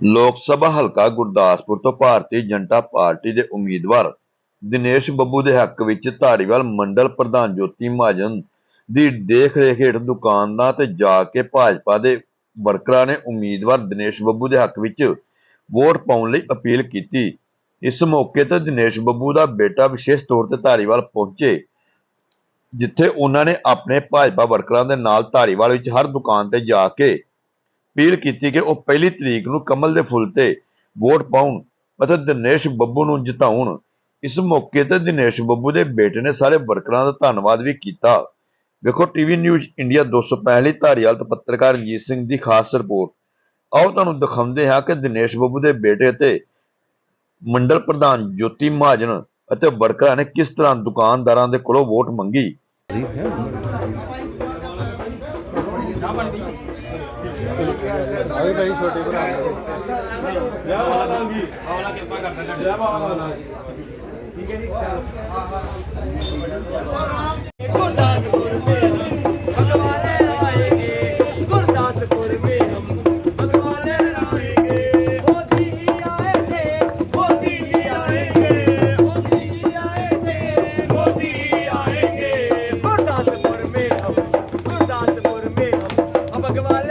ਲੋਕ ਸਭਾ ਹਲਕਾ ਗੁਰਦਾਸਪੁਰ ਤੋਂ ਭਾਰਤੀ ਜਨਤਾ ਪਾਰਟੀ ਦੇ ਉਮੀਦਵਾਰ ਦਿਨੇਸ਼ ਬੱਬੂ ਦੇ ਹੱਕ ਵਿੱਚ ਧਾਰੀਵਾਲ ਮੰਡਲ ਪ੍ਰਧਾਨ ਜੋਤੀ ਮਹਾਜਨ ਦੀ ਦੇਖ-ਰੇਖ ਹੇਠ ਦੁਕਾਨਾਂ ਤੇ ਜਾ ਕੇ ਭਾਜਪਾ ਦੇ ਵਰਕਰਾਂ ਨੇ ਉਮੀਦਵਾਰ ਦਿਨੇਸ਼ ਬੱਬੂ ਦੇ ਹੱਕ ਵਿੱਚ ਵੋਟ ਪਾਉਣ ਲਈ ਅਪੀਲ ਕੀਤੀ। ਇਸ ਮੌਕੇ ਤੇ ਦਿਨੇਸ਼ ਬੱਬੂ ਦਾ ਬੇਟਾ ਵਿਸ਼ੇਸ਼ ਤੌਰ ਤੇ ਧਾਰੀਵਾਲ ਪਹੁੰਚੇ, ਜਿੱਥੇ ਉਹਨਾਂ ਨੇ ਆਪਣੇ ਭਾਜਪਾ ਵਰਕਰਾਂ ਦੇ ਨਾਲ ਧਾਰੀਵਾਲ ਵਿੱਚ ਹਰ ਦੁਕਾਨ ਤੇ ਜਾ ਕੇ ਅਪੀਲ ਕੀਤੀ ਕਿ ਉਹ ਪਹਿਲੀ ਤਰੀਕ ਨੂੰ ਕਮਲ ਦੇ ਫੁੱਲ ਤੇ ਵੋਟ ਪਾਉਣ ਅਤੇ ਦਿਨੇਸ਼ ਬੱਬੂ ਨੂੰ ਜਿਤਾਉਣ। ਇਸ ਮੌਕੇ ਤੇ ਦਿਨੇਸ਼ ਬੱਬੂ ਦੇ ਬੇਟੇ ਨੇ ਸਾਰੇ ਵਰਕਰਾਂ ਦਾ ਧੰਨਵਾਦ ਵੀ ਕੀਤਾ। ਵੇਖੋ, ਟੀਵੀ ਨਿਊਜ਼ ਇੰਡੀਆ 265 ਲਈ ਧਾਰੀਵਾਲ ਤੋਂ ਪੱਤਰਕਾਰ ਰਣਜੀਤ ਸਿੰਘ ਦੀ ਖਾਸ ਰਿਪੋਰਟ। ਆਓ ਤੁਹਾਨੂੰ ਦਿਖਾਉਂਦੇ ਹਾਂ ਕਿ ਦਿਨੇਸ਼ ਬੱਬੂ ਦੇ ਬੇਟੇ ਤੇ ਮੰਡਲ ਪ੍ਰਧਾਨ ਜੋਤੀ ਮਹਾਜਨ ਅਤੇ ਵਰਕਰਾਂ ਨੇ ਕਿਸ ਤਰ੍ਹਾਂ ਦੁਕਾਨਦਾਰਾਂ ਦੇ ਕੋਲੋਂ ਵੋਟ ਮੰਗੀ। ਅਰੇ ਬਈ ਛੋਟੇ ਭਰਾ ਜੈ ਬਾਬਾ ਨਾਮ ਜੀ ਆਵਲਾ ਕਿਰਪਾ ਕਰਦਾ ਜੈ ਬਾਬਾ ਨਾਮ ਠੀਕ ਹੈ ਜੀ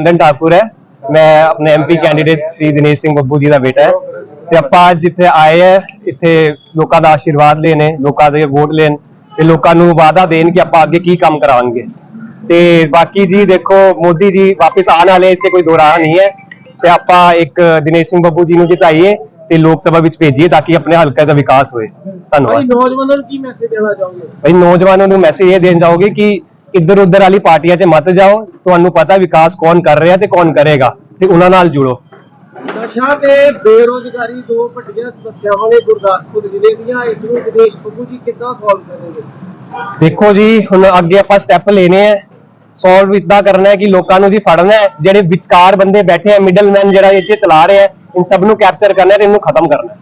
ਚੰਦਨ ਠਾਕੁਰ ਹੈ। ਮੈਂ ਆਪਣੇ ਐਮਪੀ ਕੈਂਡੀਡੇਟ ਸ੍ਰੀ ਦਿਨੇਸ਼ ਸਿੰਘ ਬੱਬੂ ਜੀ ਦਾ ਬੇਟਾ ਹੈ। ਤੇ ਆਪਾਂ ਅੱਜ ਇੱਥੇ ਆਏ ਹੈ। ਇੱਥੇ ਲੋਕਾਂ ਦਾ ਆਸ਼ੀਰਵਾਦ ਲੈਣੇ ਲੋਕਾਂ ਦੇ ਵੋਟ ਲੈਣ। ਤੇ ਲੋਕਾਂ ਨੂੰ ਵਾਅਦਾ ਦੇਣ ਕਿ ਆਪਾਂ ਅੱਗੇ ਕੀ ਕੰਮ ਕਰਾਵਾਂਗੇ ਤੇ ਬਾਕੀ ਜੀ ਦੇਖੋ ਮੋਦੀ ਜੀ ਵਾਪਸ ਆਉਣ ਵਾਲੇ ਇੱਥੇ ਕੋਈ ਦੋਰਾਹ ਨਹੀਂ ਹੈ। ਤੇ ਆਪਾਂ ਇੱਕ ਦਿਨੇਸ਼ ਸਿੰਘ ਬੱਬੂ ਜੀ ਨੂੰ ਜਿਤਾਈਏ ਤੇ ਲੋਕ ਸਭਾ ਵਿੱਚ ਭੇਜੀਏ ਤਾਂ ਕਿ ਆਪਣੇ ਹਲਕੇ ਦਾ ਵਿਕਾਸ ਹੋਏ। ਧੰਨਵਾਦ। ਭਾਈ ਨੌਜਵਾਨਾਂ ਨੂੰ ਕੀ ਮੈਸੇਜ ਦੇਣਾ ਚਾਹੋਗੇ? ਭਾਈ ਨੌਜਵਾਨਾਂ ਨੂੰ ਮੈਸੇਜ ਇਹ ਦੇਣ ਜਾਓਗੇ ਕਿ ਇੱਧਰ ਉੱਧਰ ਵਾਲੀ ਪਾਰਟੀਆਂ 'ਚ ਮਤ ਜਾਓ। ਤੁਹਾਨੂੰ ਪਤਾ ਵਿਕਾਸ ਕੌਣ ਕਰ ਰਿਹਾ ਤੇ ਕੌਣ ਕਰੇਗਾ ਤੇ ਉਹਨਾਂ ਨਾਲ ਜੁੜੋ। ਨਸ਼ਾ ਤੇ ਬੇਰੋਜ਼ਗਾਰੀ ਦੋ ਵੱਡੀਆਂ ਸਮੱਸਿਆਵਾਂ ਨੇ ਗੁਰਦਾਸਪੁਰ ਜ਼ਿਲ੍ਹੇ ਦੀਆਂ ਇਸ ਨੂੰ ਵਿਦੇਸ਼ ਬੱਬੂ ਜੀ ਕਿੱਦਾਂ ਸੋਲਵ ਕਰਨਗੇ? ਦੇਖੋ ਜੀ ਹੁਣ ਅੱਗੇ ਆਪਾਂ ਸਟੈਪ ਲੈਣੇ ਆ। ਸੋਲਵ ਇਦਾਂ ਕਰਨਾ ਹੈ ਕਿ ਲੋਕਾਂ ਨੂੰ ਜੀ ਫੜਨਾ ਹੈ ਜਿਹੜੇ ਵਿਚਕਾਰ ਬੰਦੇ ਬੈਠੇ ਆ ਮਿਡਲਮੈਨ ਜਿਹੜਾ ਇਹ 'ਚ ਚਲਾ ਰਿਹਾ ਹੈ ਇਨ ਸਭ ਨੂੰ ਕੈਪਚਰ ਕਰਨਾ ਹੈ ਤੇ ਇਹਨੂੰ ਖਤਮ ਕਰਨਾ ਹੈ।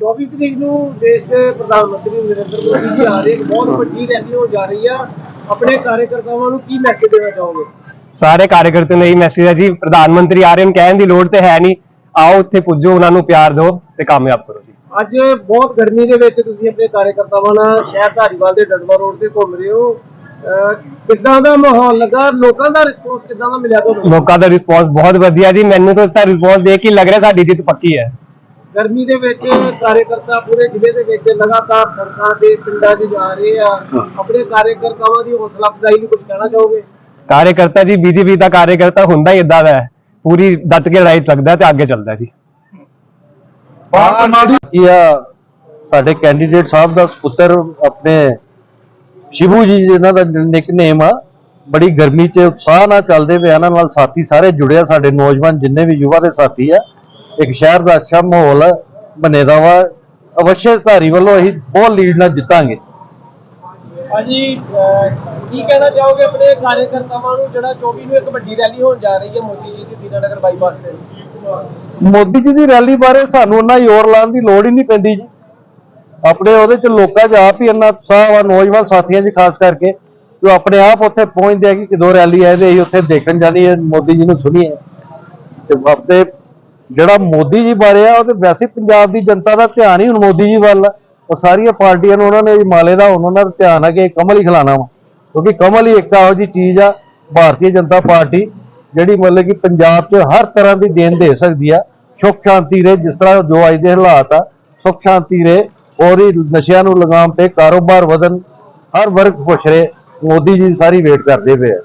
24 ਤਰੀਕ ਨੂੰ ਦੇਸ਼ ਦੇ ਪ੍ਰਧਾਨ ਮੰਤਰੀ ਨਰਿੰਦਰ ਮੋਦੀ ਜੀ ਆ ਰਹੇ ਬਹੁਤ ਵੱਡੀ ਰੈਲੀ ਹੋ ਜਾ ਰਹੀ ਆ। ਆਪਣੇ ਕਾਰਜਕਰਤਾਵਾਂ ਨੂੰ ਕੀ ਮੈਸੇਜ ਦੇਣਾ ਚਾਹੋਗੇ? ਸਾਰੇ ਕਾਰਜਕਰਤਾ ਨੂੰ ਇਹੀ ਮੈਸੇਜ ਹੈ ਜੀ ਪ੍ਰਧਾਨ ਮੰਤਰੀ ਆ ਰਹੇ ਹਨ ਕਹਿਣ ਦੀ ਲੋੜ ਤੇ ਹੈ ਨਹੀਂ। ਆਓ ਉੱਥੇ ਪੁੱਜੋ ਉਹਨਾਂ ਨੂੰ ਪਿਆਰ ਦਿਓ ਤੇ ਕਾਮਯਾਬ ਕਰੋ ਜੀ। ਅੱਜ ਬਹੁਤ ਗਰਮੀ ਦੇ ਵਿੱਚ ਤੁਸੀਂ ਆਪਣੇ ਕਾਰਜਕਰਤਾਵਾਂ ਨਾਲ ਸ਼ਹਿਰ ਧਾਰੀਵਾਲ ਦੇ ਡੰਡਵਾ ਰੋਡ ਤੇ ਘੁੰਮ ਰਹੇ ਹੋ। ਕਿੱਦਾਂ ਦਾ ਮਾਹੌਲ ਲੱਗਾ? ਲੋਕਾਂ ਦਾ ਰਿਸਪੌਂਸ ਕਿੱਦਾਂ ਦਾ ਮਿਲਿਆ ਤੁਹਾਨੂੰ? ਲੋਕਾਂ ਦਾ ਰਿਸਪੌਂਸ ਬਹੁਤ ਵਧੀਆ ਜੀ। ਮੈਨੂੰ ਤਾਂ ਤਾਂ ਰਿਸਪੌਂਸ ਦੇਖ ਕੇ ਲੱਗ ਰਿਹਾ ਸਾਡੀ ਜਿੱਤ ਪੱਕੀ ਹੈ। ਗਰਮੀ ਦੇ ਵਿੱਚ ਕਾਰਜਕਰਤਾ ਪੂਰੇ ਜ਼ਿਲ੍ਹੇ ਦੇ ਵਿੱਚ ਲਗਾਤਾਰ ਸੜਕਾਂ ਤੇ ਪਿੰਡਾਂ 'ਚ ਜਾ ਰਹੇ ਆ। ਆਪਣੇ ਕਾਰਜਕਰਤਾਵਾਂ ਦੀ ਹੌਸਲਾ ਅਫਜ਼ਾਈ ਲਈ ਕੁਝ ਕਹਿਣਾ ਚਾਹੋਗੇ? ਕਾਰਜਕਰਤਾ ਜੀ ਬੀਜੇਪੀ ਦਾ ਕਾਰਜਕਰਤਾ ਹੁੰਦਾ ਹੀ ਇਦਾਂ ਦਾ ਹੈ ਪੂਰੀ ਡਟ ਕੇ ਲੜਾਈ ਸਕਦਾ ਹੈ ਤੇ ਅੱਗੇ ਚੱਲਦਾ ਜੀ ਸਾਡੇ ਕੈਂਡੀਡੇਟ ਸਾਹਿਬ ਦਾ ਪੁੱਤਰ ਆਪਣੇ ਸ਼ਿਵੂ ਜੀ ਜਿਹਨਾਂ ਦਾ ਨਿਕਨੇਮ ਆ ਬੜੀ ਗਰਮੀ 'ਚ ਉਤਸ਼ਾਹ ਨਾਲ ਚੱਲਦੇ ਪਏ ਆ, ਇਹਨਾਂ ਨਾਲ ਸਾਥੀ ਸਾਰੇ ਜੁੜੇ ਆ ਸਾਡੇ ਨੌਜਵਾਨ ਜਿੰਨੇ ਵੀ ਯੁਵਾ ਦੇ ਸਾਥੀ ਆ ਇੱਕ ਸ਼ਹਿਰ ਦਾ ਅੱਛਾ ਮਾਹੌਲ ਬਣੇ ਦਾ ਵਾ ਅਵਸ਼ਯ ਧਾਰੀ ਵੱਲੋਂ ਅਸੀਂ ਬਹੁਤ ਲੀਡ ਨਾਲ ਜਿੱਤਾਂਗੇ ਹਾਂਜੀ ਕੀ ਕਹਿਣਾ ਚਾਹੋਗੇ ਆਪਣੇ ਕਾਰਜਕਰਤਾਵਾਂ ਨੂੰ ਜਿਹੜਾ 24 ਨੂੰ ਇੱਕ ਵੱਡੀ ਰੈਲੀ ਹੋਣ ਜਾ ਰਹੀ ਹੈ ਮੋਦੀ ਜੀ ਦੀ ਦੀਨਾਨਗਰ ਬਾਈਪਾਸ ਤੇ? ਮੋਦੀ ਜੀ ਦੀ ਰੈਲੀ ਬਾਰੇ ਸਾਨੂੰ ਉਹਨਾਂ ਜ਼ੋਰ ਲਾਉਣ ਦੀ ਲੋੜ ਹੀ ਨਹੀਂ ਪੈਂਦੀ ਜੀ। ਆਪਣੇ ਉਹਦੇ ਚ ਲੋਕਾਂ 'ਚ ਆਪ ਹੀ ਇੰਨਾ ਉਤਸ਼ਾਹ ਵਾ, ਨੌਜਵਾਨ ਸਾਥੀਆਂ 'ਚ ਖਾਸ ਕਰਕੇ, ਜੋ ਆਪਣੇ ਆਪ ਉੱਥੇ ਪਹੁੰਚਦੇ ਆ ਕਿ ਕਦੋਂ ਰੈਲੀ ਹੈ ਤੇ ਅਸੀਂ ਉੱਥੇ ਦੇਖਣ ਜਾਣੀ ਹੈ, ਮੋਦੀ ਜੀ ਨੂੰ ਸੁਣੀਏ ਤੇ ਆਪਣੇ ਜਿਹੜਾ ਮੋਦੀ ਜੀ ਬਾਰੇ ਆ, ਉਹ ਤੇ ਵੈਸੇ ਪੰਜਾਬ ਦੀ ਜਨਤਾ ਦਾ ਧਿਆਨ ਹੀ ਹੁਣ ਮੋਦੀ ਜੀ ਵੱਲ ਆ। ਉਹ ਸਾਰੀਆਂ ਪਾਰਟੀਆਂ ਨੂੰ ਉਹਨਾਂ ਨੇ ਮਾਲੇ ਦਾ ਹੁਣ ਉਹਨਾਂ ਦਾ ਧਿਆਨ ਆ ਕਿ ਕਮਲ ਹੀ ਖਿਲਾਣਾ ਵਾ। ਕਿਉਂਕਿ ਕਮਲ ਹੀ ਇੱਕ ਇਹੋ ਜੀ ਚੀਜ਼ ਆ, ਭਾਰਤੀ ਜਨਤਾ ਪਾਰਟੀ, ਜਿਹੜੀ ਮਤਲਬ ਕਿ ਪੰਜਾਬ 'ਚ ਹਰ ਤਰ੍ਹਾਂ ਦੀ ਦੇਣ ਦੇ ਸਕਦੀ ਆ। ਸੁੱਖ ਸ਼ਾਂਤੀ ਰਹੇ, ਜਿਸ ਤਰ੍ਹਾਂ ਜੋ ਅੱਜ ਦੇ ਹਾਲਾਤ ਆ, ਸੁੱਖ ਸ਼ਾਂਤੀ ਰਹੇ ਔਰ ਹੀ ਨਸ਼ਿਆਂ ਨੂੰ ਲਗਾਮ ਤੇ ਕਾਰੋਬਾਰ ਵਧਣ, ਹਰ ਵਰਗ ਖੁਸ਼ ਰਹੇ, ਮੋਦੀ ਜੀ ਸਾਰੀ ਵੇਟ ਕਰਦੇ ਪਏ ਆ।